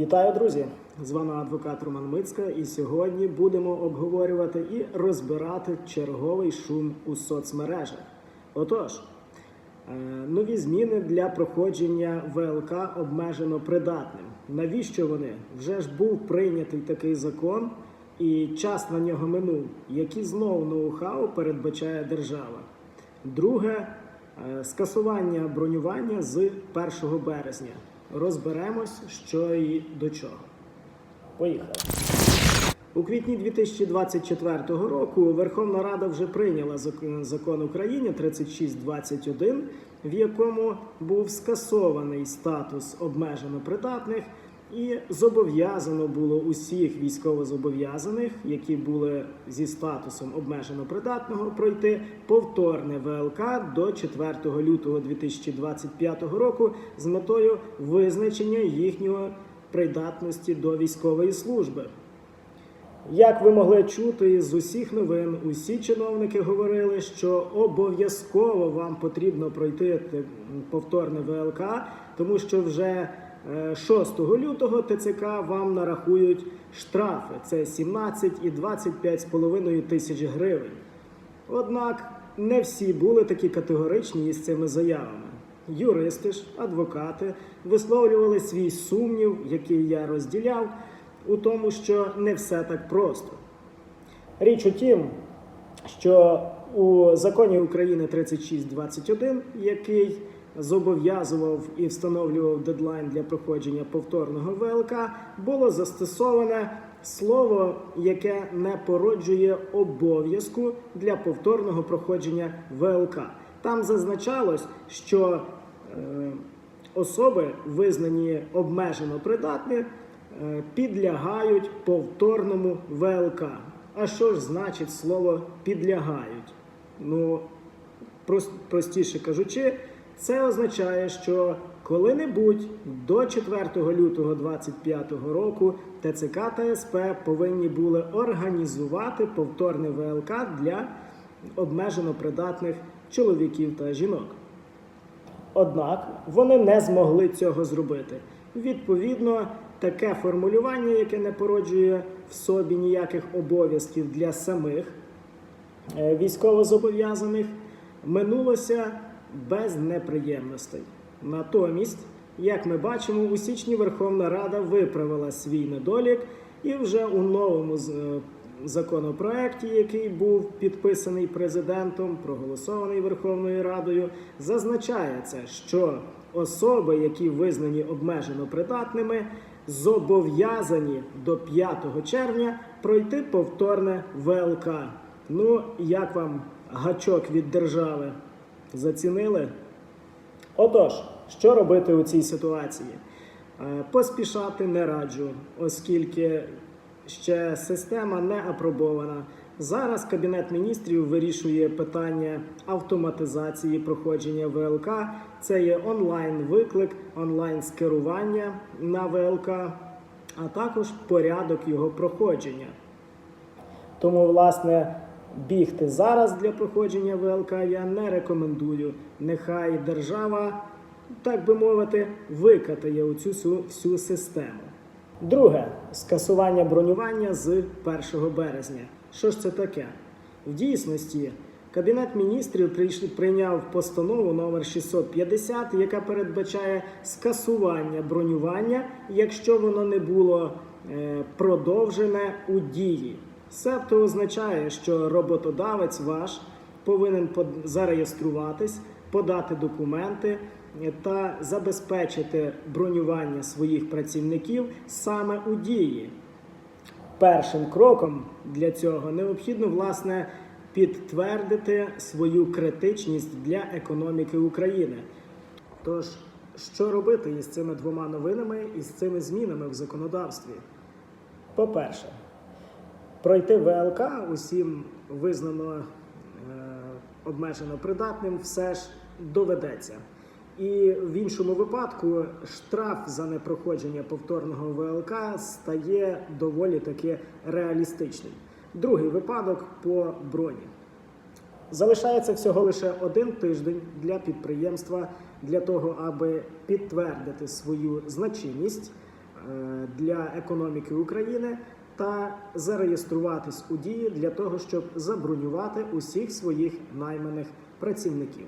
Вітаю, друзі! З вами адвокат Роман Мицька, і сьогодні будемо обговорювати і розбирати черговий шум у соцмережах. Отож, е, нові зміни для проходження ВЛК обмежено придатним. Навіщо вони? Вже ж був прийнятий такий закон, і час на нього минув. Які знову ноу-хау передбачає держава? Друге е, скасування бронювання з 1 березня. Розберемось, що і до чого. Поїхали. У квітні 2024 року Верховна Рада вже прийняла зак- закон України 3621, в якому був скасований статус обмежено придатних і зобов'язано було усіх військовозобов'язаних, які були зі статусом обмежено придатного, пройти повторне ВЛК до 4 лютого 2025 року з метою визначення їхнього придатності до військової служби. Як ви могли чути з усіх новин, усі чиновники говорили, що обов'язково вам потрібно пройти повторне ВЛК, тому що вже 6 лютого ТЦК вам нарахують штрафи. Це 17 і 25,5 тисяч гривень. Однак не всі були такі категоричні із цими заявами. Юристи ж, адвокати висловлювали свій сумнів, який я розділяв, у тому, що не все так просто. Річ у тім, що у законі України 3621, який зобов'язував і встановлював дедлайн для проходження повторного ВЛК, було застосоване слово, яке не породжує обов'язку для повторного проходження ВЛК. Там зазначалось, що е, особи, визнані обмежено придатні, е, підлягають повторному ВЛК. А що ж значить слово підлягають? Ну, прос- простіше кажучи, це означає, що коли-небудь до 4 лютого 2025 року ТЦК та СП повинні були організувати повторне ВЛК для обмежено придатних чоловіків та жінок. Однак вони не змогли цього зробити. Відповідно, таке формулювання, яке не породжує в собі ніяких обов'язків для самих е, військовозобов'язаних, минулося без неприємностей. Натомість, як ми бачимо, у січні Верховна Рада виправила свій недолік і вже у новому е, законопроекті, який був підписаний президентом, проголосований Верховною Радою, зазначається, що особи, які визнані обмежено придатними, зобов'язані до 5 червня пройти повторне ВЛК. Ну, як вам гачок від держави? Зацінили? Отож, що робити у цій ситуації? Е, Поспішати не раджу, оскільки ще система не апробована. Зараз Кабінет міністрів вирішує питання автоматизації проходження ВЛК. Це є онлайн-виклик, онлайн-скерування на ВЛК, а також порядок його проходження. Тому, власне, бігти зараз для проходження ВЛК я не рекомендую. Нехай держава, так би мовити, викатає у цю всю, всю систему. Друге скасування бронювання з 1 березня. Що ж це таке? В дійсності Кабінет міністрів прийняв постанову номер 650, яка передбачає скасування бронювання, якщо воно не було е, продовжене у дії. Себто означає, що роботодавець ваш повинен зареєструватись, подати документи та забезпечити бронювання своїх працівників саме у дії. Першим кроком для цього необхідно власне підтвердити свою критичність для економіки України. Тож, що робити із цими двома новинами і з цими змінами в законодавстві? По-перше, пройти ВЛК усім визнано е, обмежено придатним все ж доведеться. І в іншому випадку штраф за непроходження повторного ВЛК стає доволі таки реалістичним. Другий випадок по броні. Залишається всього лише один тиждень для підприємства для того, аби підтвердити свою значимість, е, для економіки України та зареєструватись у дії для того, щоб забронювати усіх своїх найманих працівників.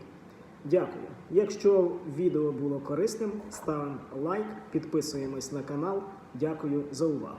Дякую. Якщо відео було корисним, ставимо лайк, підписуємось на канал. Дякую за увагу.